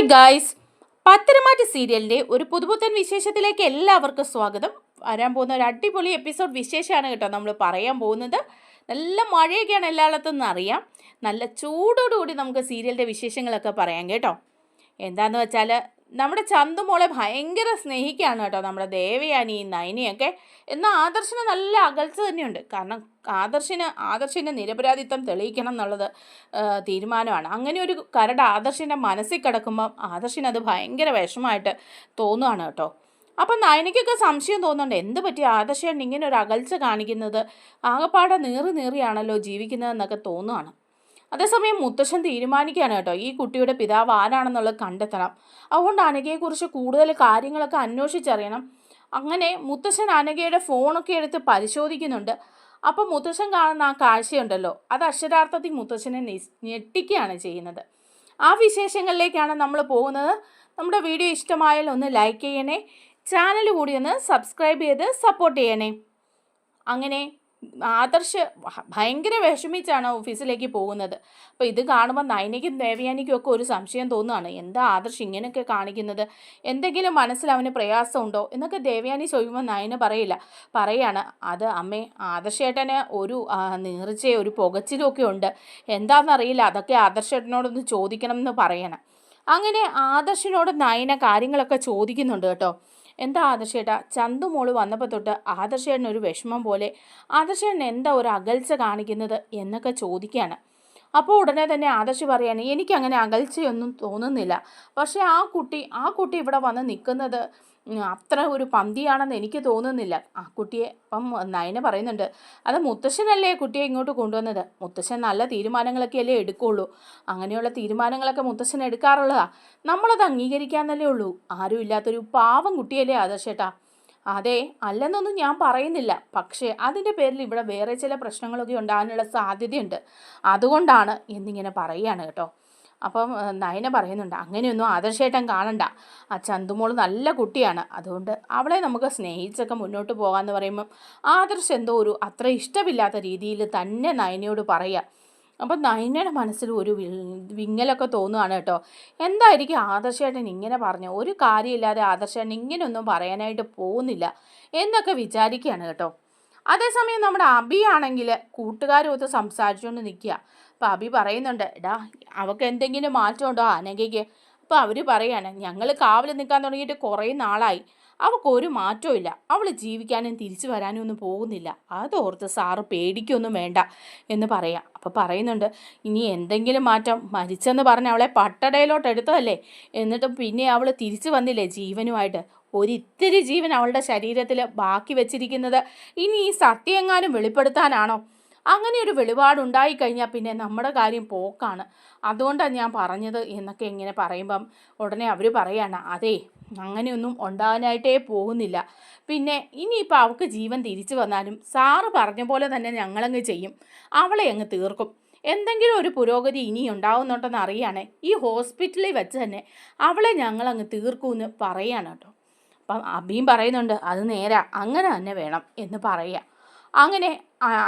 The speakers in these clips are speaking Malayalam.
ഹായ് ഗായ്സ് പത്തരമാറ്റ് സീരിയലിന്റെ ഒരു പുതുപുത്തൻ വിശേഷത്തിലേക്ക് എല്ലാവർക്കും സ്വാഗതം. വരാൻ പോകുന്ന ഒരു അടിപൊളി എപ്പിസോഡ് വിശേഷമാണ് കേട്ടോ നമ്മൾ പറയാൻ പോകുന്നത്. നല്ല മഴയൊക്കെയാണ് എല്ലായിടത്തും നിന്ന് അറിയാം. നല്ല ചൂടോടുകൂടി നമുക്ക് സീരിയലിന്റെ വിശേഷങ്ങളൊക്കെ പറയാം കേട്ടോ. എന്താന്ന് വെച്ചാൽ നമ്മുടെ ചന്തുമോളെ ഭയങ്കര സ്നേഹിക്കുകയാണ് കേട്ടോ നമ്മുടെ ദേവയാനിയും നയനിയൊക്കെ എന്നാൽ ആദർശിന് നല്ല അകൽച്ച തന്നെയുണ്ട്. കാരണം ആദർശന് ആദർശിന്റെ നിരപരാധിത്വം തെളിയിക്കണം എന്നുള്ളത് തീരുമാനമാണ്. അങ്ങനെ ഒരു കരട് ആദർശിന്റെ മനസ്സിൽ കിടക്കുമ്പം ആദർശിന് അത് ഭയങ്കര വിഷമമായിട്ട് തോന്നുകയാണ് കേട്ടോ. അപ്പം നയനയ്ക്കൊക്കെ സംശയം തോന്നുന്നുണ്ട് എന്ത് പറ്റി ആദർശൻ ഇങ്ങനെ ഒരു അകൽച്ച കാണിക്കുന്നത്? ആകപ്പാടെ നീറി നീറിയാണല്ലോ ജീവിക്കുന്നതെന്നൊക്കെ തോന്നുകയാണ്. അതേസമയം മുത്തശ്ശൻ തീരുമാനിക്കുകയാണ് കേട്ടോ ഈ കുട്ടിയുടെ പിതാവ് ആരാണെന്നുള്ളത് കണ്ടെത്തണം. അതുകൊണ്ട് അനഘയെക്കുറിച്ച് കൂടുതൽ കാര്യങ്ങളൊക്കെ അന്വേഷിച്ചറിയണം. അങ്ങനെ മുത്തശ്ശൻ അനഘയുടെ ഫോണൊക്കെ എടുത്ത് പരിശോധിക്കുന്നുണ്ട്. അപ്പോൾ മുത്തശ്ശൻ കാണുന്ന ആ കാഴ്ചയുണ്ടല്ലോ അത് അക്ഷരാർത്ഥത്തിൽ മുത്തശ്ശനെ ഞെട്ടിക്കുകയാണ് ചെയ്യുന്നത്. ആ വിശേഷങ്ങളിലേക്കാണ് നമ്മൾ പോകുന്നത്. നമ്മുടെ വീഡിയോ ഇഷ്ടമായാൽ ഒന്ന് ലൈക്ക് ചെയ്യണേ ചാനൽ കൂടി ഒന്ന് സബ്സ്ക്രൈബ് ചെയ്ത് സപ്പോർട്ട് ചെയ്യണേ. അങ്ങനെ ആദർശ് ഭയങ്കര വിഷമിച്ചാണ് ഓഫീസിലേക്ക് പോകുന്നത്. അപ്പോൾ ഇത് കാണുമ്പോൾ നൈനയ്ക്കും ദേവയാനിക്കും ഒക്കെ ഒരു സംശയം തോന്നുകയാണ് എന്താ ആദർശ് ഇങ്ങനെയൊക്കെ കാണിക്കുന്നത്? എന്തെങ്കിലും മനസ്സിൽ അവന് പ്രയാസമുണ്ടോ? എന്നൊക്കെ ദേവയാനി ചോദിക്കുമ്പോൾ നയന പറയില്ല. പറയാണ് അത് അമ്മേ ആദർശേട്ടന് ഒരു നീർച്ചയും ഒരു പുകച്ചിലുമൊക്കെ ഉണ്ട്. എന്താണെന്നറിയില്ല അതൊക്കെ ആദർശേട്ടനോടൊന്ന് ചോദിക്കണം എന്ന് പറയണം. അങ്ങനെ ആദർശിനോട് നയന കാര്യങ്ങളൊക്കെ ചോദിക്കുന്നുണ്ട് കേട്ടോ. എന്താ ആദർശേട്ടാ? ചന്തു മോൾ വന്നപ്പോൾ തൊട്ട് ആദർശേട്ടൻ ഒരു വിഷമം പോലെ ആദർശേട്ടൻ എന്താ ഒരു അകൽച്ച കാണിക്കുന്നത് എന്നൊക്കെ ചോദിക്കുകയാണ് അപ്പോൾ ഉടനെ തന്നെ ആദർശ് പറയാണ് എനിക്കങ്ങനെ അകൽച്ചയൊന്നും തോന്നുന്നില്ല. പക്ഷേ ആ കുട്ടി ആ കുട്ടി ഇവിടെ വന്ന് നിൽക്കുന്നത് അത്ര ഒരു പന്തിയാണെന്ന് എനിക്ക് തോന്നുന്നില്ല. ആ കുട്ടിയെ അപ്പം നയന പറയുന്നുണ്ട് അത് മുത്തശ്ശനല്ലേ കുട്ടിയെ ഇങ്ങോട്ട് കൊണ്ടുവന്നത്? മുത്തശ്ശൻ നല്ല തീരുമാനങ്ങളൊക്കെ അല്ലേ എടുക്കുള്ളൂ. അങ്ങനെയുള്ള തീരുമാനങ്ങളൊക്കെ മുത്തശ്ശൻ എടുക്കാറുള്ളതാ. നമ്മളത് അംഗീകരിക്കാന്നല്ലേ ഉള്ളൂ. ആരും ഇല്ലാത്തൊരു പാവം കുട്ടിയല്ലേ ആദർശേട്ടാ അതെ അല്ലെന്നൊന്നും ഞാൻ പറയുന്നില്ല. പക്ഷേ അതിന്റെ പേരിൽ ഇവിടെ വേറെ ചില പ്രശ്നങ്ങളൊക്കെ ഉണ്ടാകാനുള്ള സാധ്യതയുണ്ട്. അതുകൊണ്ടാണ് എന്നിങ്ങനെ പറയുകയാണ് കേട്ടോ. അപ്പം നയന പറയുന്നുണ്ട് അങ്ങനെയൊന്നും ആദർശേട്ടൻ കാണണ്ട. ആ ചന്തുമോൾ നല്ല കുട്ടിയാണ്. അതുകൊണ്ട് അവളെ നമുക്ക് സ്നേഹിച്ചൊക്കെ മുന്നോട്ട് പോകാമെന്ന് പറയുമ്പം ആദർശ് എന്തോ ഒരു അത്ര ഇഷ്ടമില്ലാത്ത രീതിയിൽ തന്നെ നയനയോട് പറയുക അപ്പം നയനയുടെ മനസ്സിൽ ഒരു വിങ്ങലൊക്കെ തോന്നുകയാണ് കേട്ടോ. എന്തായിരിക്കും ആദർശേട്ടൻ ഇങ്ങനെ പറഞ്ഞു? ഒരു കാര്യമില്ലാതെ ആദർശേട്ടൻ ഇങ്ങനെയൊന്നും പറയാനായിട്ട് പോകുന്നില്ല എന്നൊക്കെ വിചാരിക്കുകയാണ് കേട്ടോ. അതേസമയം നമ്മുടെ അബിയാണെങ്കിൽ കൂട്ടുകാരും കൂട്ടുകാരുമൊത്ത് സംസാരിച്ചുകൊണ്ട് നിൽക്കുക. അപ്പോൾ അബി പറയുന്നുണ്ട് എടാ അവൾക്ക് എന്തെങ്കിലും മാറ്റമുണ്ടോ അനഘയ്ക്ക്. അപ്പോൾ അവർ പറയാണ് ഞങ്ങൾ കാവൽ നിൽക്കാൻ തുടങ്ങിയിട്ട് കുറേ നാളായി. അവൾക്ക് ഒരു മാറ്റവും ഇല്ല. അവൾ ജീവിക്കാനും തിരിച്ചു വരാനും ഒന്നും പോകുന്നില്ല. അതോർത്ത് സാറ് പേടിക്കൊന്നും വേണ്ട എന്ന് പറയാം. അപ്പോൾ പറയുന്നുണ്ട് ഇനി എന്തെങ്കിലും മാറ്റം? മരിച്ചെന്ന് പറഞ്ഞ് അവളെ പട്ടടയിലോട്ട് എടുത്തതല്ലേ? എന്നിട്ടും പിന്നെ അവൾ തിരിച്ചു വന്നില്ലേ ജീവനുമായിട്ട്. ഒരിത്തിരി ജീവൻ അവളുടെ ശരീരത്തിൽ ബാക്കി വെച്ചിരിക്കുന്നത് ഇനി ഈ സത്യം എങ്ങാനും വെളിപ്പെടുത്താനാണോ? അങ്ങനെ ഒരു വെളിപാടുണ്ടായി കഴിഞ്ഞാൽ പിന്നെ നമ്മുടെ കാര്യം പോക്കാണ്. അതുകൊണ്ടാണ് ഞാൻ പറഞ്ഞത് എന്നൊക്കെ ഇങ്ങനെ പറയുമ്പം ഉടനെ അവർ പറയാണ് അതെ അങ്ങനെയൊന്നും ഉണ്ടാകാനായിട്ടേ പോകുന്നില്ല. പിന്നെ ഇനിയിപ്പോൾ അവൾക്ക് ജീവൻ തിരിച്ചു വന്നാലും സാറ് പറഞ്ഞ പോലെ തന്നെ ഞങ്ങളങ്ങ് ചെയ്യും. അവളെ അങ്ങ് തീർക്കും. എന്തെങ്കിലും ഒരു പുരോഗതി ഇനി ഉണ്ടാവുന്നുണ്ടെന്ന് അറിയാണേ ഈ ഹോസ്പിറ്റലിൽ വെച്ച് തന്നെ അവളെ ഞങ്ങളങ്ങ് തീർക്കുമെന്ന് പറയാണ് കേട്ടോ. അപ്പം അബിയും പറയുന്നുണ്ട് അത് നേരാ അങ്ങനെ തന്നെ വേണം എന്ന് പറയുക അങ്ങനെ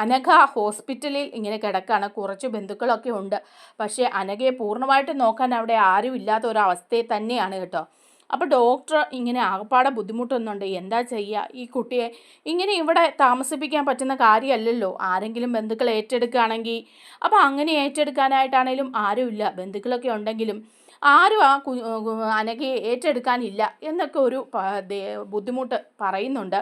അനഘ ഹോസ്പിറ്റലിൽ ഇങ്ങനെ കിടക്കുകയാണ് കുറച്ച് ബന്ധുക്കളൊക്കെ ഉണ്ട്. പക്ഷേ അനഘയെ പൂർണമായിട്ട് നോക്കാൻ അവിടെ ആരും ഇല്ലാത്ത ഒരവസ്ഥയെ തന്നെയാണ് കേട്ടോ. അപ്പോൾ ഡോക്ടർ ഇങ്ങനെ ആകപ്പാടെ ബുദ്ധിമുട്ടൊന്നുണ്ട്. എന്താ ചെയ്യുക? ഈ കുട്ടിയെ ഇങ്ങനെ ഇവിടെ താമസിപ്പിക്കാൻ പറ്റുന്ന കാര്യമല്ലല്ലോ. ആരെങ്കിലും ബന്ധുക്കൾ ഏറ്റെടുക്കുകയാണെങ്കിൽ. അപ്പോൾ അങ്ങനെ ഏറ്റെടുക്കാനായിട്ടാണേലും ആരുമില്ല. ബന്ധുക്കളൊക്കെ ഉണ്ടെങ്കിലും ആരും ആ അനഘയെ ഏറ്റെടുക്കാനില്ല എന്നൊക്കെ ഒരു ബുദ്ധിമുട്ട് പറയുന്നുണ്ട്.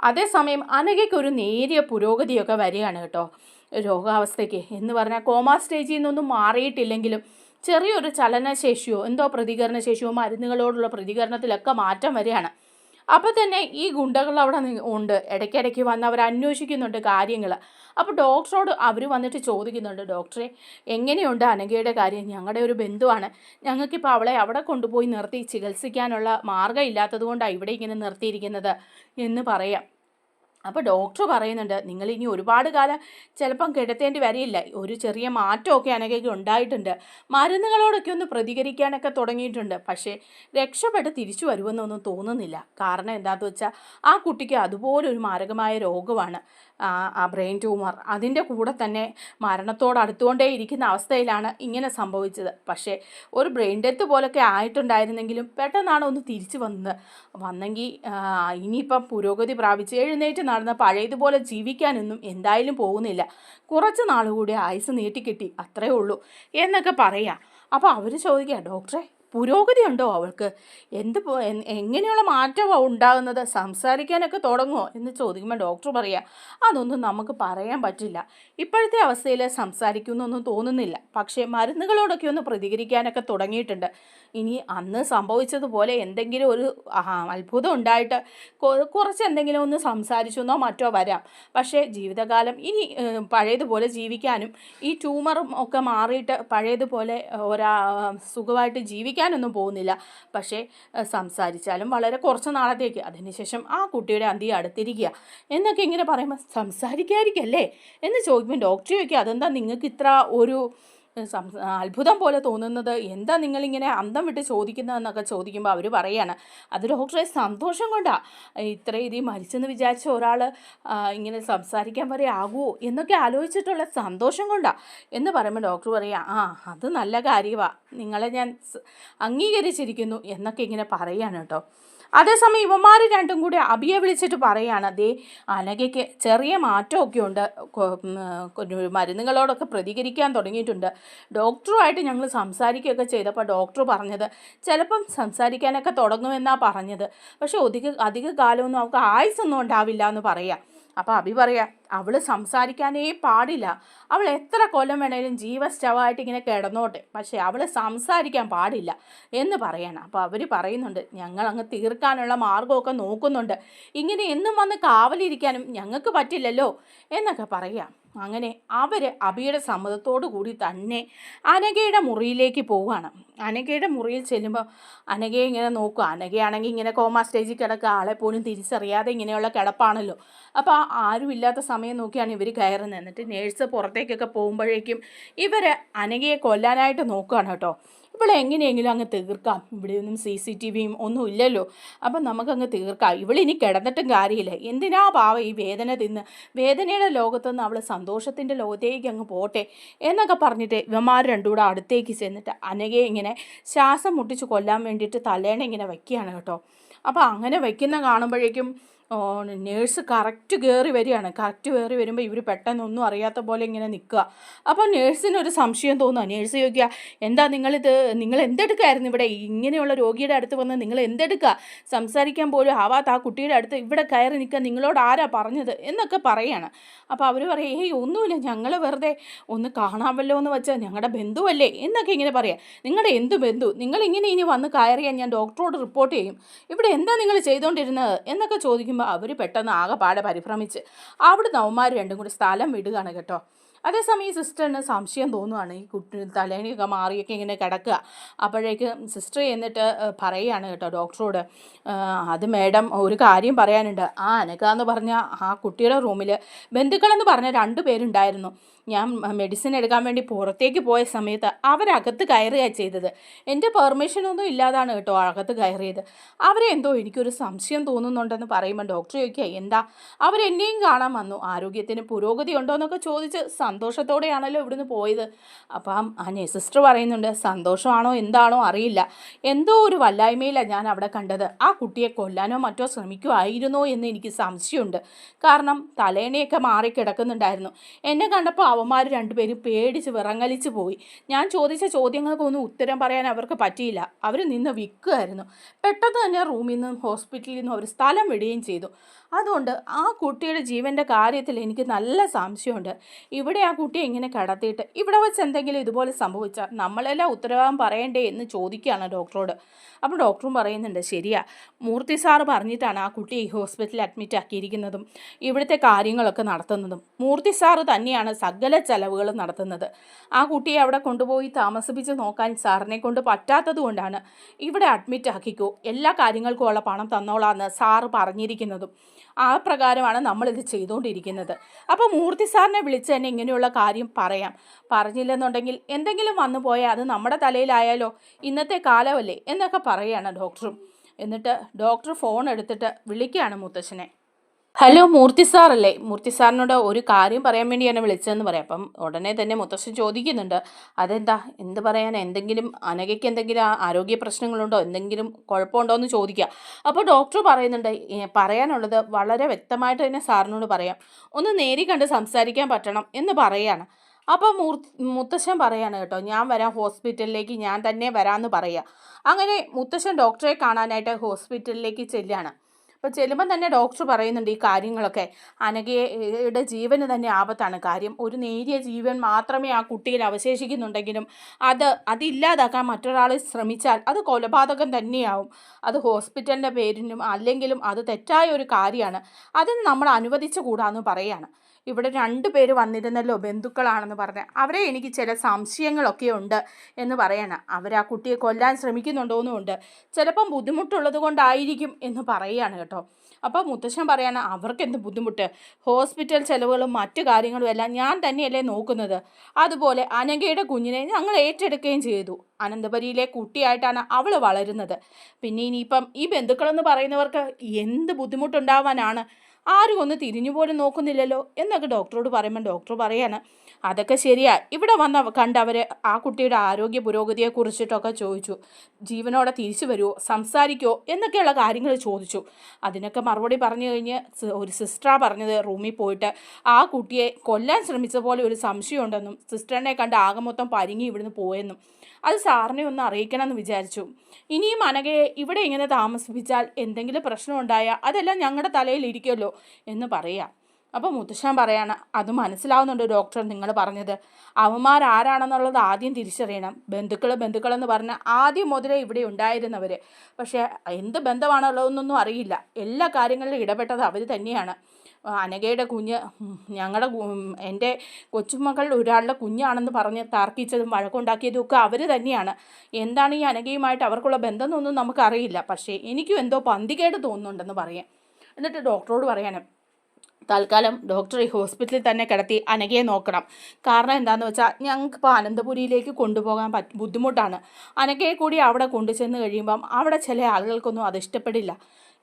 അതേസമയം അനഘയ്ക്ക് ഒരു നേരിയ പുരോഗതിയൊക്കെ വരികയാണ് കേട്ടോ. രോഗാവസ്ഥയ്ക്ക്. എന്ന് പറഞ്ഞാൽ കോമാ സ്റ്റേജിൽ നിന്നൊന്നും മാറിയിട്ടില്ലെങ്കിലും ചെറിയൊരു ചലനശേഷിയോ എന്തോ പ്രതികരണശേഷിയോ മരുന്നുകളോടുള്ള പ്രതികരണത്തിലൊക്കെ മാറ്റം വരികയാണ്. അപ്പോൾ തന്നെ ഈ ഗുണ്ടകൾ അവിടെ ഉണ്ട്. ഇടയ്ക്കിടയ്ക്ക് വന്ന് അവർ അന്വേഷിക്കുന്നുണ്ട് കാര്യങ്ങൾ അപ്പോൾ ഡോക്ടറോട് അവർ വന്നിട്ട് ചോദിക്കുന്നുണ്ട് ഡോക്ടറെ എങ്ങനെയുണ്ട് അനഘയുടെ കാര്യം? ഞങ്ങളുടെ ഒരു ബന്ധുവാണ്. ഞങ്ങൾക്കിപ്പോൾ അവളെ അവിടെ കൊണ്ടുപോയി നിർത്തി ചികിത്സിക്കാനുള്ള മാർഗം ഇല്ലാത്തത് കൊണ്ടാണ് ഇവിടെ ഇങ്ങനെ നിർത്തിയിരിക്കുന്നത്? എന്ന് പറയാം. അപ്പോൾ ഡോക്ടർ പറയുന്നുണ്ട് നിങ്ങൾ ഇനി ഒരുപാട് കാലം ചിലപ്പം കിടത്തേണ്ടി വരില്ല. ഒരു ചെറിയ മാറ്റമൊക്കെ അനകയ്ക്ക് ഉണ്ടായിട്ടുണ്ട്. മരുന്നുകളോടൊക്കെ ഒന്ന് പ്രതികരിക്കാനൊക്കെ തുടങ്ങിയിട്ടുണ്ട്. പക്ഷേ രക്ഷപ്പെട്ട് തിരിച്ചു വരുമെന്നൊന്നും തോന്നുന്നില്ല. കാരണം എന്താണെന്ന് വെച്ചാൽ ആ കുട്ടിക്ക് അതുപോലെ ഒരു മാരകമായ രോഗമാണ്. ആ ബ്രെയിൻ ട്യൂമർ അതിന്റെ കൂടെ തന്നെ മരണത്തോട് അടുത്തുകൊണ്ടേ ഇരിക്കുന്ന അവസ്ഥയിലാണ് ഇങ്ങനെ സംഭവിച്ചത്. പക്ഷേ ഒരു ബ്രെയിൻ ഡെത്ത് പോലൊക്കെ ആയിട്ടുണ്ടായിരുന്നെങ്കിലും പെട്ടെന്നാണ് ഒന്ന് തിരിച്ചു വന്നത് വന്നെങ്കിൽ ഇനിയിപ്പം പുരോഗതി പ്രാപിച്ച് എഴുന്നേറ്റ് നടന്ന പഴയതുപോലെ ജീവിക്കാനൊന്നും എന്തായാലും പോകുന്നില്ല. കുറച്ച് നാൾ ആയുസ് നീട്ടിക്കിട്ടി അത്രയേ ഉള്ളൂ. എന്നൊക്കെ പറയാം. അപ്പോൾ അവർ ചോദിക്കുക ഡോക്ടറെ പുരോഗതി ഉണ്ടോ അവൾക്ക്? എന്ത് എങ്ങനെയുള്ള മാറ്റമാണ് ഉണ്ടാകുന്നത്? സംസാരിക്കാനൊക്കെ തുടങ്ങുമോ എന്ന് ചോദിക്കുമ്പോൾ ഡോക്ടർ പറയുക അതൊന്നും നമുക്ക് പറയാൻ പറ്റില്ല. ഇപ്പോഴത്തെ അവസ്ഥയിൽ സംസാരിക്കുന്നൊന്നും തോന്നുന്നില്ല. പക്ഷേ മരുന്നുകളോടൊക്കെ ഒന്ന് പ്രതികരിക്കാനൊക്കെ തുടങ്ങിയിട്ടുണ്ട്. ഇനി അന്ന് സംഭവിച്ചതുപോലെ എന്തെങ്കിലും ഒരു അത്ഭുതം ഉണ്ടായിട്ട് കുറച്ച് എന്തെങ്കിലും ഒന്ന് സംസാരിച്ചെന്നോ മറ്റോ വരാം. പക്ഷേ ജീവിതകാലം ഇനി പഴയതുപോലെ ജീവിക്കാനും ഈ ട്യൂമറും ഒക്കെ മാറിയിട്ട് പഴയതുപോലെ ഒരാ സുഖമായിട്ട് ജീവിക്കാനൊന്നും പോകുന്നില്ല. പക്ഷേ സംസാരിച്ചാലും വളരെ കുറച്ച് നാളത്തേക്ക് അതിനുശേഷം ആ കുട്ടിയുടെ അന്തി അടുത്തിരിക്കുക. എന്നൊക്കെ ഇങ്ങനെ പറയുമ്പോൾ സംസാരിക്കാതിരിക്കല്ലേ? എന്ന് ചോദിക്കുമ്പോൾ ഡോക്ടർ അതെന്താ നിങ്ങൾക്ക് ഇത്ര ഒരു അത്ഭുതം പോലെ തോന്നുന്നത് എന്താ നിങ്ങളിങ്ങനെ അന്തം വിട്ട് ചോദിക്കുന്നതെന്നൊക്കെ ചോദിക്കുമ്പോൾ അവർ പറയാണ്. അത് ഡോക്ടറെ സന്തോഷം കൊണ്ടാ. ഇത്ര ഇതി മരിച്ചെന്ന് വിചാരിച്ച ഒരാൾ ഇങ്ങനെ സംസാരിക്കാൻ വരെ ആകുമോ എന്നൊക്കെ ആലോചിച്ചിട്ടുള്ള സന്തോഷം കൊണ്ടാ. എന്ന് പറയുമ്പോൾ ഡോക്ടർ പറയാ ആ അത് നല്ല കാര്യമാണ് നിങ്ങളെ ഞാൻ അംഗീകരിച്ചിരിക്കുന്നു എന്നൊക്കെ ഇങ്ങനെ പറയാണ് കേട്ടോ. അതേസമയം ഇവന്മാർ രണ്ടും കൂടി അബിയെ വിളിച്ചിട്ട് പറയാണ് അതേ അനഘയ്ക്ക് ചെറിയ മാറ്റമൊക്കെ ഉണ്ട്. മരുന്നുകളോടൊക്കെ പ്രതികരിക്കാൻ തുടങ്ങിയിട്ടുണ്ട്. ഡോക്ടറുമായിട്ട് ഞങ്ങൾ സംസാരിക്കുകയൊക്കെ ചെയ്തപ്പോൾ ഡോക്ടർ പറഞ്ഞത് ചിലപ്പം സംസാരിക്കാനൊക്കെ തുടങ്ങുമെന്നാണ് പറഞ്ഞത്. പക്ഷേ അധിക അധിക കാലമൊന്നും അവൾക്ക് ആയുസൊന്നും ഉണ്ടാവില്ല എന്ന് പറയാം. അപ്പോൾ അഭി പറയാ അവൾ സംസാരിക്കാനേ പാടില്ല. അവൾ എത്ര കൊല്ലം വേണേലും ജീവസ്റ്റവായിട്ട് ഇങ്ങനെ കിടന്നോട്ടെ. പക്ഷേ അവൾ സംസാരിക്കാൻ പാടില്ല എന്ന് പറയണം. അപ്പോൾ അവർ പറയുന്നുണ്ട് ഞങ്ങൾ അങ്ങ് തീർക്കാനുള്ള മാർഗമൊക്കെ നോക്കുന്നുണ്ട്. ഇങ്ങനെ എന്നും വന്ന് കാവലിരിക്കാനും ഞങ്ങൾക്ക് പറ്റില്ലല്ലോ എന്നൊക്കെ പറയാം. അങ്ങനെ അവർ അബിയുടെ സമ്മതത്തോടു കൂടി തന്നെ അനഘയുടെ മുറിയിലേക്ക് പോവുകയാണ്. അനഘയുടെ മുറിയിൽ ചെല്ലുമ്പോൾ അനഘയെ ഇങ്ങനെ നോക്കുക അനഘയാണെങ്കിൽ ഇങ്ങനെ കോമ സ്റ്റേജിൽ കിടക്കുക. ആളെ പോലും തിരിച്ചറിയാതെ ഇങ്ങനെയുള്ള കിടപ്പാണല്ലോ. അപ്പോൾ ആരും ഇല്ലാത്ത സമയം നോക്കിയാണ് ഇവർ കയറുന്നത്. എന്നിട്ട് നേഴ്സ് പുറത്തേക്കൊക്കെ പോകുമ്പോഴേക്കും ഇവർ അനഘയെ കൊല്ലാനായിട്ട് നോക്കുകയാണ് കേട്ടോ. ഇവിടെ എങ്ങനെയെങ്കിലും അങ്ങ് തീർക്കാം. ഇവിടെയൊന്നും സി സി ടി വിയും ഒന്നും ഇല്ലല്ലോ. അപ്പം നമുക്കങ്ങ് തീർക്കാം. ഇവളിനി കിടന്നിട്ടും കാര്യമില്ല. എന്തിനാ പാവ ഈ വേദന തിന്ന്? വേദനയുടെ ലോകത്തുനിന്ന് അവൾ സന്തോഷത്തിന്റെ ലോകത്തേക്ക് അങ്ങ് പോട്ടെ എന്നൊക്കെ പറഞ്ഞിട്ട് ഇവന്മാർ രണ്ടും കൂടെ അടുത്തേക്ക് ചെന്നിട്ട് അനകെ ഇങ്ങനെ ശ്വാസം മുട്ടിച്ച് കൊല്ലാൻ വേണ്ടിയിട്ട് തലേണ ഇങ്ങനെ വയ്ക്കുകയാണ് കേട്ടോ. അപ്പോൾ അങ്ങനെ വയ്ക്കുന്ന കാണുമ്പോഴേക്കും നേഴ്സ് കറക്റ്റ് കയറി വരികയാണ്. കറക്റ്റ് കയറി വരുമ്പോൾ ഇവർ പെട്ടെന്നൊന്നും അറിയാത്ത പോലെ ഇങ്ങനെ നിൽക്കുക. അപ്പോൾ നേഴ്സിനൊരു സംശയം തോന്നുക നേഴ്സ് ചോദിക്കുക എന്താ നിങ്ങളിത്? നിങ്ങൾ എന്തെടുക്കായിരുന്നു ഇവിടെ? ഇങ്ങനെയുള്ള രോഗിയുടെ അടുത്ത് വന്ന് നിങ്ങൾ എന്തെടുക്കുക സംസാരിക്കാൻ പോലും ആവാത്ത ആ കുട്ടിയുടെ അടുത്ത് ഇവിടെ കയറി നിൽക്കുക നിങ്ങളോട് ആരാ പറഞ്ഞത്? എന്നൊക്കെ പറയാണ്. അപ്പോൾ അവർ പറയും ഏയ് ഒന്നുമില്ല. ഞങ്ങൾ വെറുതെ ഒന്ന് കാണാമല്ലോ എന്ന് വെച്ചാൽ ഞങ്ങളുടെ ബന്ധുവല്ലേ? എന്നൊക്കെ ഇങ്ങനെ പറയാം. നിങ്ങളുടെ എന്ത് ബന്ധു? നിങ്ങളിങ്ങനെ ഇനി വന്ന് കയറിയാൽ ഞാൻ ഡോക്ടറോട് റിപ്പോർട്ട് ചെയ്യും. ഇവിടെ എന്താ നിങ്ങൾ ചെയ്തുകൊണ്ടിരുന്നത് എന്നൊക്കെ ചോദിക്കുമ്പോൾ അവർ പെട്ടെന്ന് ആകെപ്പാടെ പരിഭ്രമിച്ച്. അവിടുന്ന് അവന്മാർ രണ്ടും കൂടി സ്ഥലം വിടുകയാണ് കേട്ടോ. അതേസമയം ഈ സിസ്റ്ററിന് സംശയം തോന്നുവാണ്. ഈ കുട്ടി തലേണിയൊക്കെ മാറിയൊക്കെ ഇങ്ങനെ കിടക്കുക. അപ്പോഴേക്ക് സിസ്റ്റർ എന്നിട്ട് പറയുകയാണ് കേട്ടോ ഡോക്ടറോട്. അത് മാഡം ഒരു കാര്യം പറയാനുണ്ട്. ആ അനക എന്ന് പറഞ്ഞ ആ കുട്ടിയുടെ റൂമിൽ ബന്ധുക്കളെന്ന് പറഞ്ഞ രണ്ട് പേരുണ്ടായിരുന്നു. ഞാൻ മെഡിസിൻ എടുക്കാൻ വേണ്ടി പുറത്തേക്ക് പോയ സമയത്ത് അവരകത്ത് കയറുകയാണ് ചെയ്തത്. എന്റെ പെർമിഷനൊന്നും ഇല്ലാതാണ് കേട്ടോ അകത്ത് കയറിയത്. അവരെ എന്തോ എനിക്കൊരു സംശയം തോന്നുന്നുണ്ടെന്ന് പറയുമ്പോൾ ഡോക്ടർ ചോദിക്കുക എന്താ? അവരെന്നെയും കാണാൻ വന്നു. ആരോഗ്യത്തിന് പുരോഗതി ഉണ്ടോ എന്നൊക്കെ ചോദിച്ച് സന്തോഷത്തോടെയാണല്ലോ ഇവിടുന്ന് പോയത്. അപ്പം ആ സിസ്റ്റർ പറയുന്നുണ്ട് സന്തോഷമാണോ? എന്താണോ അറിയില്ല. എന്തോ ഒരു വല്ലായ്മയിലാണ് ഞാൻ അവിടെ കണ്ടത്. ആ കുട്ടിയെ കൊല്ലാനോ മറ്റോ ശ്രമിക്കുമായിരുന്നോ എന്ന് എനിക്ക് സംശയമുണ്ട്. കാരണം തലേണയൊക്കെ മാറി കിടക്കുന്നുണ്ടായിരുന്നു എന്നെ കണ്ടപ്പോൾ അവന്മാർ രണ്ടുപേരും പേടിച്ച് വിറങ്ങലിച്ച് പോയി. ഞാൻ ചോദിച്ച ചോദ്യങ്ങൾക്കൊന്നും ഉത്തരം പറയാൻ അവർക്ക് പറ്റിയില്ല. അവർ നിന്ന് വിൽക്കുമായിരുന്നു പെട്ടെന്ന് തന്നെ റൂമിൽ നിന്നും ഹോസ്പിറ്റലിൽ നിന്നും അവർ സ്ഥലം വിടുകയും ചെയ്തു. അതുകൊണ്ട് ആ കുട്ടിയുടെ ജീവന്റെ കാര്യത്തിൽ എനിക്ക് നല്ല സംശയമുണ്ട്. ഇവിടെ ആ കുട്ടിയെ ഇങ്ങനെ കടത്തിയിട്ട് ഇവിടെ വെച്ച് എന്തെങ്കിലും ഇതുപോലെ സംഭവിച്ചാൽ നമ്മളെല്ലാം ഉത്തരവാദം പറയണ്ടേ? എന്ന് ചോദിക്കുകയാണ് ഡോക്ടറോട്. അപ്പോൾ ഡോക്ടറും പറയുന്നുണ്ട് ശരിയാ. മൂർത്തി സാറ് പറഞ്ഞിട്ടാണ് ആ കുട്ടിയെ ഈ ഹോസ്പിറ്റലിൽ അഡ്മിറ്റ് ആക്കിയിരിക്കുന്നതും ഇവിടുത്തെ കാര്യങ്ങളൊക്കെ നടത്തുന്നതും. മൂർത്തി സാറ് തന്നെയാണ് സകല ചെലവുകളും നടത്തുന്നത്. ആ കുട്ടിയെ അവിടെ കൊണ്ടുപോയി താമസിപ്പിച്ച് നോക്കാൻ സാറിനെ കൊണ്ട് പറ്റാത്തത് കൊണ്ടാണ് ഇവിടെ അഡ്മിറ്റ് ആക്കിക്കോ. എല്ലാ കാര്യങ്ങൾക്കും ഉള്ള പണം തന്നോളാന്ന് സാറ് പറഞ്ഞിരിക്കുന്നതും. ആ പ്രകാരമാണ് നമ്മളിത് ചെയ്തുകൊണ്ടിരിക്കുന്നത്. അപ്പോൾ മൂർത്തി സാറിനെ വിളിച്ച് തന്നെ ഇങ്ങനെയുള്ള കാര്യം പറയാം. പറഞ്ഞില്ലെന്നുണ്ടെങ്കിൽ എന്തെങ്കിലും വന്നു പോയാൽ അത് നമ്മുടെ തലയിലായാലോ? ഇന്നത്തെ കാലമല്ലേ? എന്നൊക്കെ പറയുകയാണ് ഡോക്ടറും. എന്നിട്ട് ഡോക്ടർ ഫോൺ എടുത്തിട്ട് വിളിക്കുകയാണ് മുത്തശ്ശനെ. ഹലോ മൂർത്തി സാറല്ലേ? മൂർത്തി സാറിനോട് ഒരു കാര്യം പറയാൻ വേണ്ടി വേണ്ടിയാണ് വിളിച്ചതെന്ന് പറയാം. അപ്പം ഉടനെ തന്നെ മുത്തശ്ശൻ ചോദിക്കുന്നുണ്ട് അതെന്താ? എന്ത് പറയാൻ എന്തെങ്കിലും അനഘയ്ക്ക് എന്തെങ്കിലും ആരോഗ്യ പ്രശ്നങ്ങളുണ്ടോ? എന്തെങ്കിലും കുഴപ്പമുണ്ടോ? എന്ന് ചോദിക്കുക. അപ്പോൾ ഡോക്ടർ പറയുന്നുണ്ട് പറയാനുള്ളത് വളരെ വ്യക്തമായിട്ട് തന്നെ സാറിനോട് പറയാം. ഒന്ന് നേരി കണ്ട് സംസാരിക്കാൻ പറ്റണം എന്ന് പറയാണ്. അപ്പോൾ മൂർത്തി മുത്തശ്ശൻ പറയാണ് കേട്ടോ ഞാൻ വരാം ഹോസ്പിറ്റലിലേക്ക് ഞാൻ തന്നെ വരാമെന്ന് പറയുക അങ്ങനെ മുത്തശ്ശൻ ഡോക്ടറെ കാണാനായിട്ട് ഹോസ്പിറ്റലിലേക്ക് ചെല്ലുകയാണ്. അപ്പോൾ ചെല്ലുമ്പോൾ തന്നെ ഡോക്ടർ പറയുന്നുണ്ട് ഈ കാര്യങ്ങളൊക്കെ. അനഘയുടെ ജീവന് തന്നെ ആപത്താണ് കാര്യം. ഒരു നേരിയ ജീവൻ മാത്രമേ ആ കുട്ടിയിൽ അവശേഷിക്കുന്നുണ്ടെങ്കിലും അത് അതില്ലാതാക്കാൻ മറ്റൊരാൾ ശ്രമിച്ചാൽ അത് കൊലപാതകം തന്നെയാവും. അത് ഹോസ്പിറ്റലിന്റെ പേരിനും അല്ലെങ്കിലും അത് തെറ്റായ ഒരു കാര്യമാണ്. അതിന് നമ്മൾ അനുവദിച്ചു കൂടാന്ന് പറയാണ്. ഇവിടെ രണ്ട് പേര് വന്നിരുന്നല്ലോ ബന്ധുക്കളാണെന്ന് പറഞ്ഞ്. അവരെ എനിക്ക് ചില സംശയങ്ങളൊക്കെ ഉണ്ട് എന്ന് പറയണം. അവർ ആ കുട്ടിയെ കൊല്ലാൻ ശ്രമിക്കുന്നുണ്ടോയെന്നുമുണ്ട് ചിലപ്പം ബുദ്ധിമുട്ടുള്ളത് കൊണ്ടായിരിക്കും എന്ന് പറയുകയാണ് കേട്ടോ. അപ്പോൾ മുത്തശ്ശൻ പറയാണ് അവർക്ക് എന്ത് ബുദ്ധിമുട്ട്? ഹോസ്പിറ്റൽ ചിലവുകളും മറ്റു കാര്യങ്ങളും എല്ലാം ഞാൻ തന്നെയല്ലേ നോക്കുന്നത്. അതുപോലെ അനഘയുടെ കുഞ്ഞിനെ ഞങ്ങൾ ഏറ്റെടുക്കുകയും ചെയ്തു. അനന്തപുരിയിലെ കുട്ടിയായിട്ടാണ് അവൾ വളരുന്നത്. പിന്നെ ഇനിയിപ്പം ഈ ബന്ധുക്കളെന്ന് പറയുന്നവർക്ക് എന്ത് ബുദ്ധിമുട്ടുണ്ടാവാനാണ്? ആരും ഒന്ന് തിരിഞ്ഞു പോലും നോക്കുന്നില്ലല്ലോ എന്നൊക്കെ ഡോക്ടറോട് പറയുമ്പോൾ ഡോക്ടർ പറയാണ് അതൊക്കെ ശരിയാ. ഇവിടെ വന്ന കണ്ടവർ ആ കുട്ടിയുടെ ആരോഗ്യ പുരോഗതിയെ കുറിച്ചിട്ടൊക്കെ ചോദിച്ചു. ജീവനോടെ തിരിച്ചു വരുമോ സംസാരിക്കുമോ എന്നൊക്കെയുള്ള കാര്യങ്ങൾ ചോദിച്ചു. അതിനൊക്കെ മറുപടി പറഞ്ഞു കഴിഞ്ഞ് ഒരു സിസ്റ്ററാ പറഞ്ഞത് റൂമിൽ പോയിട്ട് ആ കുട്ടിയെ കൊല്ലാൻ ശ്രമിച്ച പോലെ ഒരു സംശയമുണ്ടെന്നും സിസ്റ്ററിനെ കണ്ട് ആകെ മൊത്തം പരിങ്ങി ഇവിടുന്ന് പോയെന്നും. അത് സാറിനെ ഒന്ന് അറിയിക്കണമെന്ന് വിചാരിച്ചു. ഇനിയും അനഘയെ ഇവിടെ ഇങ്ങനെ താമസിപ്പിച്ചാൽ എന്തെങ്കിലും പ്രശ്നം ഉണ്ടായാൽ അതെല്ലാം ഞങ്ങളുടെ തലയിൽ ഇരിക്കുമല്ലോ എന്ന് പറയാം. അപ്പോൾ മുത്തശ്ശൻ പറയാണ് അത് മനസ്സിലാവുന്നുണ്ട് ഡോക്ടർ നിങ്ങൾ പറഞ്ഞത്. അവന്മാർ ആരാണെന്നുള്ളത് ആദ്യം തിരിച്ചറിയണം. ബന്ധുക്കൾ ബന്ധുക്കളെന്ന് പറഞ്ഞാൽ ആദ്യം മുതലേ ഇവിടെ ഉണ്ടായിരുന്നവർ പക്ഷേ എന്ത് ബന്ധമാണുള്ളതെന്നൊന്നും അറിയില്ല. എല്ലാ കാര്യങ്ങളിലും ഇടപെട്ടത് അവർ തന്നെയാണ്. അനഘയുടെ കുഞ്ഞ് ഞങ്ങളുടെ എന്റെ കൊച്ചുമകൾ ഒരാളുടെ കുഞ്ഞാണെന്ന് പറഞ്ഞ് തർക്കിച്ചതും വഴക്കുണ്ടാക്കിയതും ഒക്കെ അവർ തന്നെയാണ്. എന്താണ് ഈ അനഘയുമായിട്ട് അവർക്കുള്ള ബന്ധം എന്നൊന്നും നമുക്കറിയില്ല. പക്ഷേ എനിക്കും എന്തോ പന്തികേട് തോന്നുന്നുണ്ടെന്ന് പറയാം. എന്നിട്ട് ഡോക്ടറോട് പറയാനും തൽക്കാലം ഡോക്ടർ ഈ ഹോസ്പിറ്റലിൽ തന്നെ കിടത്തി അനഘയെ നോക്കണം. കാരണം എന്താണെന്ന് വെച്ചാൽ ഞങ്ങൾക്ക് ഇപ്പോൾ അനന്തപുരിയിലേക്ക് കൊണ്ടുപോകാൻ പറ്റ ബുദ്ധിമുട്ടാണ്. അനഘയെ കൂടി അവിടെ കൊണ്ടുചെന്ന് കഴിയുമ്പം അവിടെ ചില ആളുകൾക്കൊന്നും അത് ഇഷ്ടപ്പെടില്ല.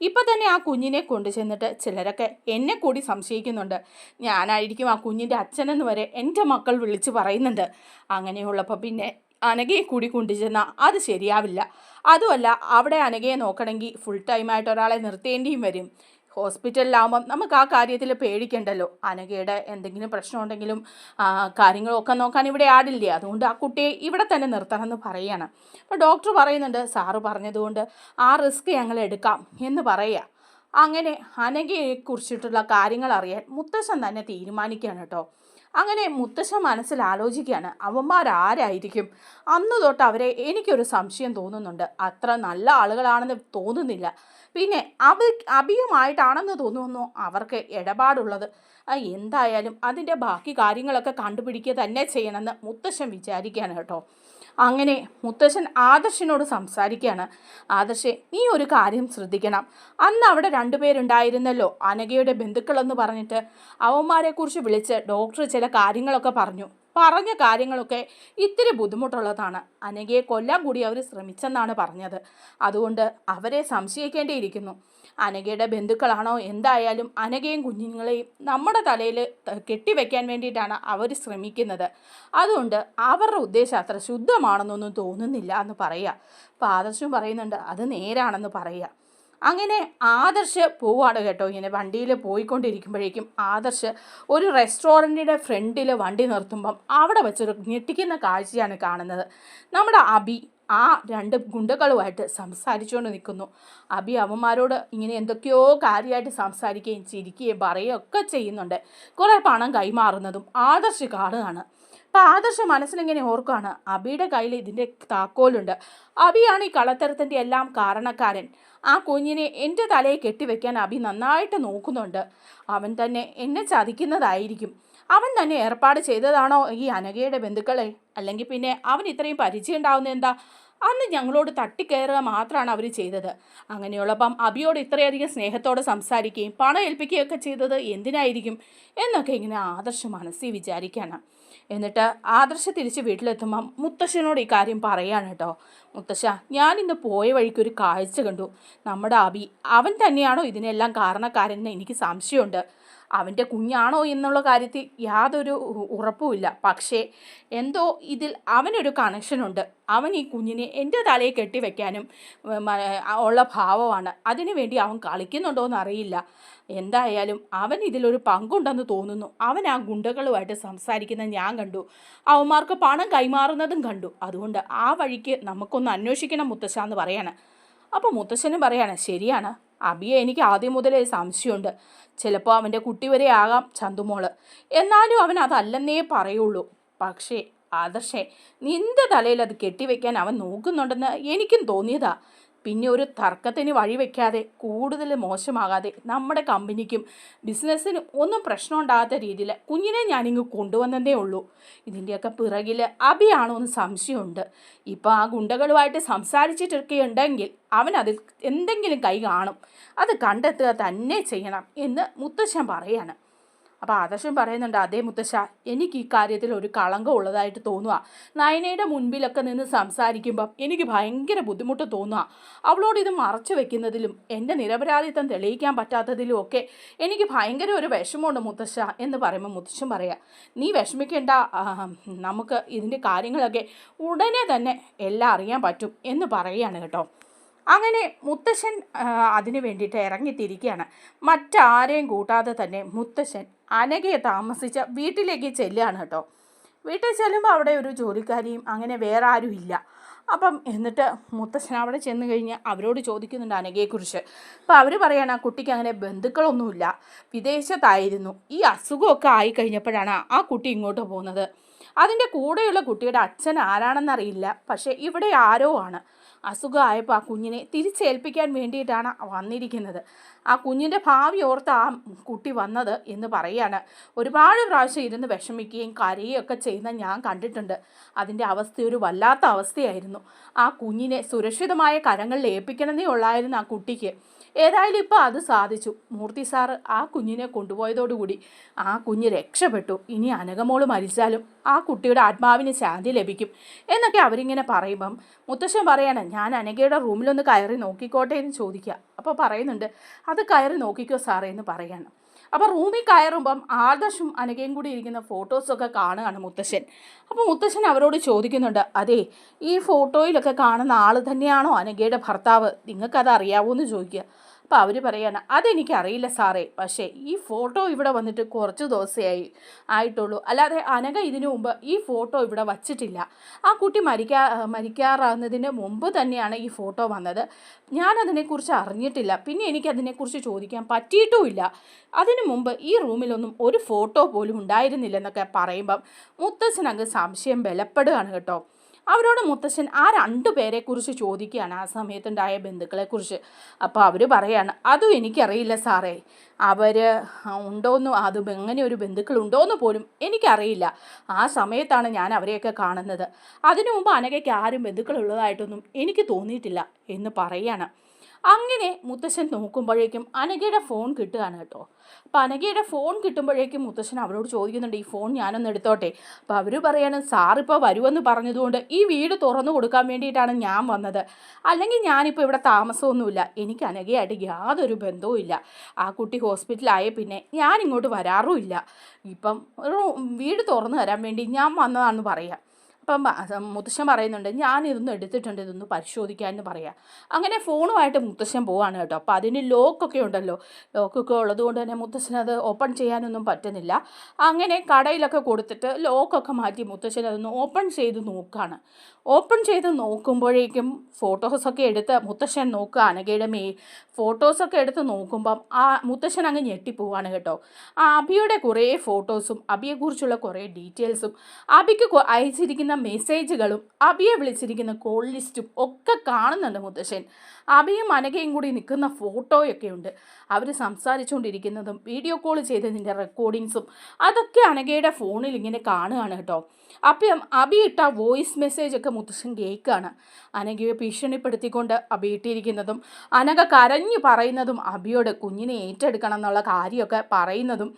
ഇപ്പം തന്നെ ആ കുഞ്ഞിനെ കൊണ്ടു ചെന്നിട്ട് ചിലരൊക്കെ എന്നെ കൂടി സംശയിക്കുന്നുണ്ട്. ഞാനായിരിക്കും ആ കുഞ്ഞിന്റെ അച്ഛനെന്ന് വരെ എന്റെ മക്കൾ വിളിച്ച് പറയുന്നുണ്ട്. അങ്ങനെയുള്ളപ്പോൾ പിന്നെ അനഘയെ കൂടി കൊണ്ടുചെന്നാൽ അത് ശരിയാവില്ല. അതുമല്ല അവിടെ അനഘയെ നോക്കണമെങ്കിൽ ഫുൾ ടൈമായിട്ട് ഒരാളെ നിർത്തേണ്ടിയും വരും. ഹോസ്പിറ്റലിലാവുമ്പം നമുക്ക് ആ കാര്യത്തിൽ പേടിക്കണ്ടല്ലോ. അനഘയുടെ എന്തെങ്കിലും പ്രശ്നമുണ്ടെങ്കിലും കാര്യങ്ങളൊക്കെ നോക്കാൻ ഇവിടെ ആടില്ലേ അതുകൊണ്ട് ആ കുട്ടിയെ ഇവിടെ തന്നെ നിർത്തണം എന്ന് പറയുകയാണ് അപ്പോൾ ഡോക്ടർ പറയുന്നുണ്ട് സാറ് പറഞ്ഞതുകൊണ്ട് ആ റിസ്ക് ഞങ്ങൾ എടുക്കാം എന്ന് പറയുക അങ്ങനെ അനഘയെക്കുറിച്ചിട്ടുള്ള കാര്യങ്ങൾ അറിയാൻ മുത്തശ്ശൻ തന്നെ തീരുമാനിക്കുകയാണ് കേട്ടോ. അങ്ങനെ മുത്തശ്ശൻ മനസ്സിൽ ആലോചിക്കുകയാണ് അവന്മാരാരായിരിക്കും? അന്ന് തൊട്ട് അവരെ എനിക്കൊരു സംശയം തോന്നുന്നുണ്ട്. അത്ര നല്ല ആളുകളാണെന്ന് തോന്നുന്നില്ല. പിന്നെ അബി അഭിയുമായിട്ടാണെന്ന് തോന്നുന്നു അവർക്ക് ഇടപാടുള്ളത്. എന്തായാലും അതിന്റെ ബാക്കി കാര്യങ്ങളൊക്കെ കണ്ടുപിടിക്കുക തന്നെ ചെയ്യണമെന്ന് മുത്തശ്ശൻ വിചാരിക്കുകയാണ് കേട്ടോ. അങ്ങനെ മുത്തശ്ശൻ ആദർശിനോട് സംസാരിക്കുകയാണ്. ആദർശെ നീ ഒരു കാര്യം ശ്രദ്ധിക്കണം. അന്ന് അവിടെ രണ്ടുപേരുണ്ടായിരുന്നല്ലോ അനഘയുടെ ബന്ധുക്കളെന്ന് പറഞ്ഞിട്ട്. അവന്മാരെക്കുറിച്ച് വിളിച്ച് ഡോക്ടർ ചില കാര്യങ്ങളൊക്കെ പറഞ്ഞു. പറഞ്ഞ കാര്യങ്ങളൊക്കെ ഇത്തിരി ബുദ്ധിമുട്ടുള്ളതാണ്. അനഘയെ കൊല്ലാൻ കൂടി അവർ ശ്രമിച്ചെന്നാണ് പറഞ്ഞത്. അതുകൊണ്ട് അവരെ സംശയിക്കേണ്ടിയിരിക്കുന്നു. അനഘയുടെ ബന്ധുക്കളാണോ? എന്തായാലും അനഘയും കുഞ്ഞുങ്ങളെയും നമ്മുടെ തലയിൽ കെട്ടിവെക്കാൻ വേണ്ടിയിട്ടാണ് അവർ ശ്രമിക്കുന്നത്. അതുകൊണ്ട് അവരുടെ ഉദ്ദേശം അത്ര ശുദ്ധമാണെന്നൊന്നും തോന്നുന്നില്ല എന്ന് പറയുക. അപ്പോൾ ആദർശം പറയുന്നുണ്ട് അത് നേരാണെന്ന് പറയുക. അങ്ങനെ ആദർശ് പോവാണ് കേട്ടോ. ഇങ്ങനെ വണ്ടിയിൽ പോയിക്കൊണ്ടിരിക്കുമ്പോഴേക്കും ആദർശ് ഒരു റെസ്റ്റോറന്റിന്റെ ഫ്രണ്ടിൽ വണ്ടി നിർത്തുമ്പം അവിടെ വെച്ചൊരു ഞെട്ടിക്കുന്ന കാഴ്ചയാണ് കാണുന്നത്. നമ്മുടെ അബി ആ രണ്ട് ഗുണ്ടകളുമായിട്ട് സംസാരിച്ചുകൊണ്ട് നിൽക്കുന്നു. അബി അവന്മാരോട് ഇങ്ങനെ എന്തൊക്കെയോ കാര്യമായിട്ട് സംസാരിക്കുകയും ചിരിക്കുകയും പറയുകയും ഒക്കെ ചെയ്യുന്നുണ്ട്. കുറേ പണം കൈമാറുന്നതും ആദർശ കാണുകയാണ് അപ്പം ആദർശ മനസ്സിലിങ്ങനെ ഓർക്കുകയാണ്? അബിയുടെ കയ്യിൽ ഇതിന്റെ താക്കോലുണ്ട്. അബിയാണ് ഈ കളത്തരത്തിന്റെ എല്ലാം കാരണക്കാരൻ. ആ കുഞ്ഞിനെ എന്റെ തലയെ കെട്ടിവെക്കാൻ അബി നന്നായിട്ട് നോക്കുന്നുണ്ട്. അവൻ തന്നെ എന്നെ ചതിക്കുന്നതായിരിക്കും. അവൻ തന്നെ ഏർപ്പാട് ചെയ്തതാണോ ഈ അനഘയുടെ ബന്ധുക്കളെ? അല്ലെങ്കിൽ പിന്നെ അവൻ ഇത്രയും പരിചയം ഉണ്ടാവുന്ന എന്താ? അന്ന് ഞങ്ങളോട് തട്ടിക്കയറുക മാത്രമാണ് അവർ ചെയ്തത്. അങ്ങനെയുള്ളപ്പം അബിയോട് ഇത്രയധികം സ്നേഹത്തോടെ സംസാരിക്കുകയും പണം ഏൽപ്പിക്കുകയൊക്കെ ചെയ്തത് എന്തിനായിരിക്കും എന്നൊക്കെ ഇങ്ങനെ ആദർശ മനസ്സിൽ വിചാരിക്കാണ് എന്നിട്ട് ആദർശ തിരിച്ച് വീട്ടിലെത്തുമ്പം മുത്തശ്ശനോട് ഈ കാര്യം പറയാണ് കേട്ടോ. മുത്തശ്ശ ഞാനിന്ന് പോയ വഴിക്ക് ഒരു കാഴ്ച കണ്ടു. നമ്മുടെ അബി അവൻ തന്നെയാണോ ഇതിനെല്ലാം കാരണക്കാരെന്ന് എനിക്ക് സംശയമുണ്ട്. അവന്റെ കുഞ്ഞാണോ എന്നുള്ള കാര്യത്തിൽ യാതൊരു ഉറപ്പുമില്ല. പക്ഷേ എന്തോ ഇതിൽ അവനൊരു കണക്ഷനുണ്ട് അവൻ ഈ കുഞ്ഞിനെ എന്റെ തലയിൽ കെട്ടിവെക്കാനും ഉള്ള ഭാവമാണ്. അതിനു വേണ്ടി അവൻ കളിക്കുന്നുണ്ടോ എന്ന് അറിയില്ല എന്തായാലും അവൻ ഇതിലൊരു പങ്കുണ്ടെന്ന് തോന്നുന്നു. അവൻ ആ ഗുണ്ടകളുമായിട്ട് സംസാരിക്കുന്ന ഞാൻ കണ്ടു. അവന്മാർക്ക് പണം കൈമാറുന്നതും കണ്ടു. അതുകൊണ്ട് ആ വഴിക്ക് നമുക്കൊന്ന് അന്വേഷിക്കണം മുത്തശ്ശ എന്ന് പറയാണ്. അപ്പോൾ മുത്തശ്ശനും പറയാണ് ശരിയാണ്. അബിയെ എനിക്ക് ആദ്യം മുതലേ സംശയമുണ്ട്. ചിലപ്പോൾ അവന്റെ കുട്ടി വരെ ആകാം ചന്തുമോൾ. എന്നാലും അവൻ അതല്ലെന്നേ പറയുള്ളൂ. പക്ഷേ ആദർശേ നിന്റെ തലയിൽ അത് കെട്ടിവെക്കാൻ അവൻ നോക്കുന്നുണ്ടെന്ന് എനിക്കും തോന്നിയതാ. പിന്നെ ഒരു തർക്കത്തിന് വഴിവെക്കാതെ കൂടുതൽ മോശമാകാതെ നമ്മുടെ കമ്പനിക്കും ബിസിനസ്സിനും ഒന്നും പ്രശ്നം ഉണ്ടാകാത്ത രീതിയിൽ കുഞ്ഞിനെ ഞാനിങ്ങ് കൊണ്ടുവന്നതേ ഉള്ളൂ. ഇതിന്റെയൊക്കെ പിറകിൽ അഭിയാണോ എന്ന് സംശയമുണ്ട്. ഇപ്പോൾ ആ ഗുണ്ടകളുമായിട്ട് സംസാരിച്ചിട്ടൊക്കെ അവൻ അതിൽ എന്തെങ്കിലും കൈ കാണും. അത് കണ്ടെത്തുക തന്നെ ചെയ്യണം എന്ന് മുത്തശ്ശൻ പറയാണ്. അപ്പോൾ ആദർശൻ പറയുന്നുണ്ട് അതേ മുത്തശ്ശ എനിക്ക് ഈ കാര്യത്തിൽ ഒരു കളങ്കം ഉള്ളതായിട്ട് തോന്നുക നയനയുടെ മുൻപിലൊക്കെ നിന്ന് സംസാരിക്കുമ്പം എനിക്ക് ഭയങ്കര ബുദ്ധിമുട്ട് തോന്നുക അവളോട് ഇത് മറച്ചു വെക്കുന്നതിലും എന്റെ നിരപരാധിത്വം തെളിയിക്കാൻ പറ്റാത്തതിലും ഒക്കെ എനിക്ക് ഭയങ്കര ഒരു വിഷമമുണ്ട് മുത്തശ്ശ എന്ന് പറയുമ്പോൾ മുത്തശ്ശൻ പറയാം. നീ വിഷമിക്കേണ്ട നമുക്ക് ഇതിന്റെ കാര്യങ്ങളൊക്കെ ഉടനെ തന്നെ എല്ലാം അറിയാൻ പറ്റും എന്ന് പറയുകയാണ് കേട്ടോ. അങ്ങനെ മുത്തശ്ശൻ അതിനു വേണ്ടിയിട്ട് ഇറങ്ങിത്തിരിക്കുകയാണ്. മറ്റാരെയും കൂട്ടാതെ തന്നെ മുത്തശ്ശൻ അനഘയെ താമസിച്ച വീട്ടിലേക്ക് ചെല്ലുകയാണ് കേട്ടോ. വീട്ടിൽ ചെല്ലുമ്പോൾ അവിടെ ഒരു ജോലിക്കാരിയും അങ്ങനെ വേറെ ആരും ഇല്ല. അപ്പം എന്നിട്ട് മുത്തശ്ശൻ അവിടെ ചെന്ന് കഴിഞ്ഞ് അവരോട് ചോദിക്കുന്നുണ്ട് അനഘയെക്കുറിച്ച്. അപ്പോൾ അവർ പറയാണ് ആ കുട്ടിക്ക് അങ്ങനെ ബന്ധുക്കളൊന്നുമില്ല. വിദേശത്തായിരുന്നു. ഈ അസുഖമൊക്കെ ആയി കഴിഞ്ഞപ്പോഴാണ് ആ കുട്ടി ഇങ്ങോട്ട് പോകുന്നത്. അതിന്റെ കൂടെയുള്ള കുട്ടിയുടെ അച്ഛൻ ആരാണെന്നറിയില്ല പക്ഷേ ഇവിടെ ആരോ ആണ്. അസുഖമായപ്പോൾ ആ കുഞ്ഞിനെ തിരിച്ചേൽപ്പിക്കാൻ വേണ്ടിയിട്ടാണ് വന്നിരിക്കുന്നത്. ആ കുഞ്ഞിന്റെ ഭാവി ഓർത്ത് ആ കുട്ടി വന്നത് എന്ന് പറയാണ് ഒരുപാട് പ്രാവശ്യം ഇരുന്ന് വിഷമിക്കുകയും കരയുകയും ഒക്കെ ചെയ്യുന്ന ഞാൻ കണ്ടിട്ടുണ്ട്. അതിന്റെ അവസ്ഥ ഒരു വല്ലാത്ത അവസ്ഥയായിരുന്നു. ആ കുഞ്ഞിനെ സുരക്ഷിതമായ കരങ്ങളിൽ ഏൽപ്പിക്കണമെന്നേ ഉള്ളായിരുന്നു ആ കുട്ടിക്ക്. ഏതായാലും ഇപ്പോൾ അത് സാധിച്ചു. മൂർത്തി സാറ് ആ കുഞ്ഞിനെ കൊണ്ടുപോയതോടുകൂടി ആ കുഞ്ഞ് രക്ഷപ്പെട്ടു. ഇനി അനകമോൾ മരിച്ചാലും ആ കുട്ടിയുടെ ആത്മാവിന് ശാന്തി ലഭിക്കും എന്നൊക്കെ അവരിങ്ങനെ പറയുമ്പം മുത്തശ്ശൻ പറയാണ് ഞാൻ അനകയുടെ റൂമിലൊന്ന് കയറി നോക്കിക്കോട്ടെ എന്ന് ചോദിക്കുക. അപ്പോൾ പറയുന്നുണ്ട് അത് കയറി നോക്കിക്കോ സാറേ എന്ന് പറയാണ്. അപ്പോൾ റൂമിൽ കയറുമ്പം ആദർശും അനകയും കൂടി ഇരിക്കുന്ന ഫോട്ടോസൊക്കെ കാണുകയാണ് മുത്തശ്ശൻ. അപ്പോൾ മുത്തശ്ശൻ അവരോട് ചോദിക്കുന്നുണ്ട് അതെ ഈ ഫോട്ടോയിലൊക്കെ കാണുന്ന ആൾ തന്നെയാണോ അനകയുടെ ഭർത്താവ്? നിങ്ങൾക്കത് അറിയാവോ എന്ന് ചോദിക്കുക. അപ്പോൾ അവർ പറയാണ് അതെനിക്കറിയില്ല സാറേ പക്ഷേ ഈ ഫോട്ടോ ഇവിടെ വന്നിട്ട് കുറച്ച് ദിവസമായി ആയിട്ടുള്ളൂ. അല്ലാതെ അനഘ ഇതിനു മുമ്പ് ഈ ഫോട്ടോ ഇവിടെ വച്ചിട്ടില്ല. ആ കുട്ടി മരിക്കാ മരിക്കാറാകുന്നതിന് മുമ്പ് തന്നെയാണ് ഈ ഫോട്ടോ വന്നത്. ഞാനതിനെക്കുറിച്ച് അറിഞ്ഞിട്ടില്ല. പിന്നെ എനിക്കതിനെക്കുറിച്ച് ചോദിക്കാൻ പറ്റിയിട്ടുമില്ല. അതിനു മുമ്പ് ഈ റൂമിലൊന്നും ഒരു ഫോട്ടോ പോലും ഉണ്ടായിരുന്നില്ലെന്നൊക്കെ പറയുമ്പം മുത്തച്ഛനങ്ങ് സംശയം ബലപ്പെടുകയാണ് കേട്ടോ. അവരോട് മുത്തശ്ശൻ ആ രണ്ടു പേരെ കുറിച്ച് ചോദിക്കുകയാണ് ആ സമയത്തുണ്ടായ ബന്ധുക്കളെക്കുറിച്ച് അപ്പോൾ അവർ പറയാണ് അതും എനിക്കറിയില്ല സാറേ. അവർ ഉണ്ടോയെന്ന് അത് എങ്ങനെ ഒരു ബന്ധുക്കൾ ഉണ്ടോന്ന് പോലും എനിക്കറിയില്ല. ആ സമയത്താണ് ഞാൻ അവരെയൊക്കെ കാണുന്നത്. അതിനു മുമ്പ് അനകയ്ക്ക് ആരും ബന്ധുക്കളുള്ളതായിട്ടൊന്നും എനിക്ക് തോന്നിയിട്ടില്ല എന്ന് പറയാണ്. അങ്ങനെ മുത്തശ്ശൻ നോക്കുമ്പോഴേക്കും അനഘയുടെ ഫോൺ കിട്ടുകയാണ് കേട്ടോ. അപ്പോൾ അനഘയുടെ ഫോൺ കിട്ടുമ്പോഴേക്കും മുത്തശ്ശൻ അവരോട് ചോദിക്കുന്നുണ്ട് ഈ ഫോൺ ഞാനൊന്ന് എടുത്തോട്ടെ? അപ്പോൾ അവർ പറയാണ് സാറിപ്പോൾ വരുമെന്ന് പറഞ്ഞതുകൊണ്ട് ഈ വീട് തുറന്നു കൊടുക്കാൻ വേണ്ടിയിട്ടാണ് ഞാൻ വന്നത്. അല്ലെങ്കിൽ ഞാനിപ്പോൾ ഇവിടെ താമസമൊന്നുമില്ല. എനിക്ക് അനഘയായിട്ട് യാതൊരു ബന്ധവും ഇല്ല. ആ കുട്ടി ഹോസ്പിറ്റലായ പിന്നെ ഞാൻ ഇങ്ങോട്ട് വരാറുമില്ല. ഇപ്പം വീട് തുറന്നു തരാൻ വേണ്ടി ഞാൻ വന്നതാണെന്ന് പറയാം. അപ്പം മുത്തശ്ശൻ പറയുന്നുണ്ട് ഞാൻ ഇതൊന്ന് എടുത്തിട്ടുണ്ട് ഇതൊന്ന് പരിശോധിക്കാമെന്ന് പറയാം. അങ്ങനെ ഫോണുമായിട്ട് മുത്തശ്ശൻ പോവാണ് കേട്ടോ. അപ്പോൾ അതിന് ലോക്കൊക്കെ ഉണ്ടല്ലോ. ലോക്കൊക്കെ ഉള്ളതുകൊണ്ട് തന്നെ മുത്തശ്ശൻ അത് ഓപ്പൺ ചെയ്യാനൊന്നും പറ്റുന്നില്ല. അങ്ങനെ കടയിലൊക്കെ കൊടുത്തിട്ട് ലോക്കൊക്കെ മാറ്റി മുത്തശ്ശൻ അതൊന്ന് ഓപ്പൺ ചെയ്ത് നോക്കുകയാണ് ഓപ്പൺ ചെയ്ത് നോക്കുമ്പോഴേക്കും ഫോട്ടോസൊക്കെ എടുത്ത് മുത്തശ്ശൻ നോക്കുക അനഘയുടെ മേ ഫോട്ടോസൊക്കെ എടുത്ത് നോക്കുമ്പം ആ മുത്തശ്ശൻ അങ്ങ് ഞെട്ടിപ്പോവാണ് കേട്ടോ. ആ അബിയുടെ കുറേ ഫോട്ടോസും അബിയെക്കുറിച്ചുള്ള കുറേ ഡീറ്റെയിൽസും അബിക്ക് അയച്ചിരിക്കുന്ന മെസ്സേജുകളും അബിയെ വിളിച്ചിരിക്കുന്ന കോൾ ലിസ്റ്റും ഒക്കെ കാണുന്നുണ്ട് മുത്തശ്ശൻ. അബിയും അനഘയും കൂടി നിൽക്കുന്ന ഫോട്ടോയൊക്കെ ഉണ്ട്. അവർ സംസാരിച്ചുകൊണ്ടിരിക്കുന്നതും വീഡിയോ കോൾ ചെയ്തതിന്റെ റെക്കോർഡിങ്സും അതൊക്കെ അനഘയുടെ ഫോണിൽ ഇങ്ങനെ കാണുകയാണ് കേട്ടോ. അപ്പം അബി ഇട്ട വോയിസ് മെസ്സേജ് ഒക്കെ മുത്തശ്ശൻ കേൾക്കുകയാണ്. അനഘയെ ഭീഷണിപ്പെടുത്തിക്കൊണ്ട് അബി ഇട്ടിരിക്കുന്നതും അനഘ കരഞ്ഞു പറയുന്നതും അബിയോട് കുഞ്ഞിനെ ഏറ്റെടുക്കണം എന്നുള്ള കാര്യമൊക്കെ പറയുന്നതും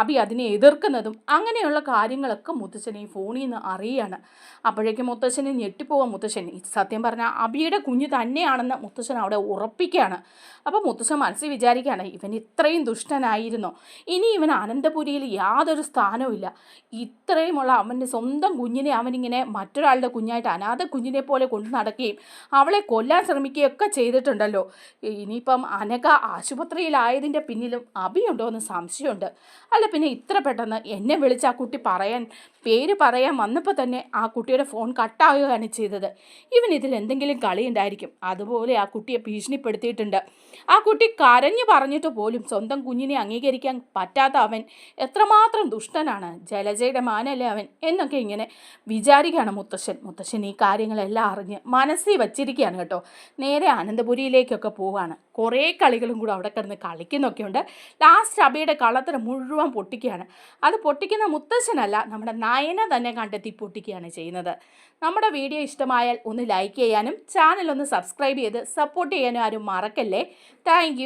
അബി അതിനെ എതിർക്കുന്നതും അങ്ങനെയുള്ള കാര്യങ്ങളൊക്കെ മുത്തശ്ശനെ ഫോണിൽ നിന്ന് അറിയുകയാണ്. അപ്പോഴേക്കും മുത്തശ്ശനെ ഞെട്ടിപ്പോവാൻ മുത്തശ്ശൻ സത്യം പറഞ്ഞാൽ അബിയുടെ കുഞ്ഞ് തന്നെയാണെന്ന് മുത്തശ്ശൻ അവിടെ ഉറപ്പിക്കുകയാണ്. അപ്പോൾ മുത്തശ്ശൻ മനസ്സിൽ വിചാരിക്കുകയാണ് ഇവൻ ഇത്രയും ദുഷ്ടനായിരുന്നു. ഇനി ഇവൻ അനന്തപുരിയിൽ യാതൊരു സ്ഥാനവുമില്ല ഇത്രയുമുള്ള അവന്റെ സ്വന്തം കുഞ്ഞിനെ അവനിങ്ങനെ മറ്റൊരാളുടെ കുഞ്ഞായിട്ട് അനാഥ കുഞ്ഞിനെ പോലെ കൊണ്ടു നടക്കുകയും അവളെ കൊല്ലാൻ ശ്രമിക്കുകയൊക്കെ ചെയ്തിട്ടുണ്ടല്ലോ. ഇനിയിപ്പം അനക ആശുപത്രിയിലായതിന്റെ പിന്നിലും അഭിയുണ്ടോ എന്ന് സംശയമുണ്ട്. അല്ല പിന്നെ ഇത്ര പെട്ടെന്ന് എന്നെ വിളിച്ച് ആ കുട്ടി പറയാൻ പേര് പറയാൻ വന്നപ്പോൾ തന്നെ ആ കുട്ടിയുടെ ഫോൺ കട്ടാകുകയാണ് ചെയ്തത്. ഇവൻ ഇതിൽ എന്തെങ്കിലും കളിയുണ്ടായിരിക്കും. അതുപോലെ ആ കുട്ടിയെ ഭീഷണിപ്പെടുത്തിയിട്ടുണ്ട്. ആ കുട്ടി കരഞ്ഞു പറഞ്ഞിട്ട് പോലും സ്വന്തം കുഞ്ഞിനെ അംഗീകരിക്കാൻ പറ്റാത്ത അവൻ എത്രമാത്രം ദുഷ്ടനാണ്. ജലജയുടെ മാനല്ലേ അവൻ? എന്നൊക്കെ ഇങ്ങനെ വിചാരിക്കുകയാണ് മുത്തശ്ശൻ. മുത്തശ്ശൻ ഈ കാര്യങ്ങളെല്ലാം അറിഞ്ഞ് മനസ്സിൽ വച്ചിരിക്കുകയാണ് കേട്ടോ. നേരെ അനന്തപുരിയിലേക്കൊക്കെ പോവുകയാണ് കുറേ കളികളും കൂടെ അവിടെ കിടന്ന് കളിക്കുന്നൊക്കെയുണ്ട്. ലാസ്റ്റ് അബിയുടെ കള്ളത്തരം മുഴുവൻ പൊട്ടിക്കുകയാണ്. അത് പൊട്ടിക്കുന്ന മുത്തശ്ശനല്ല നമ്മുടെ നയന തന്നെ കണ്ടെത്തി പൊട്ടിക്കുകയാണ് ചെയ്യുന്നത്. നമ്മുടെ വീഡിയോ ഇഷ്ടമായാൽ ഒന്ന് ലൈക്ക് ചെയ്യാനും ചാനൽ ഒന്ന് സബ്സ്ക്രൈബ് ചെയ്ത് സപ്പോർട്ട് ചെയ്യാനും ആരും മറക്കല്ലേ. താങ്ക്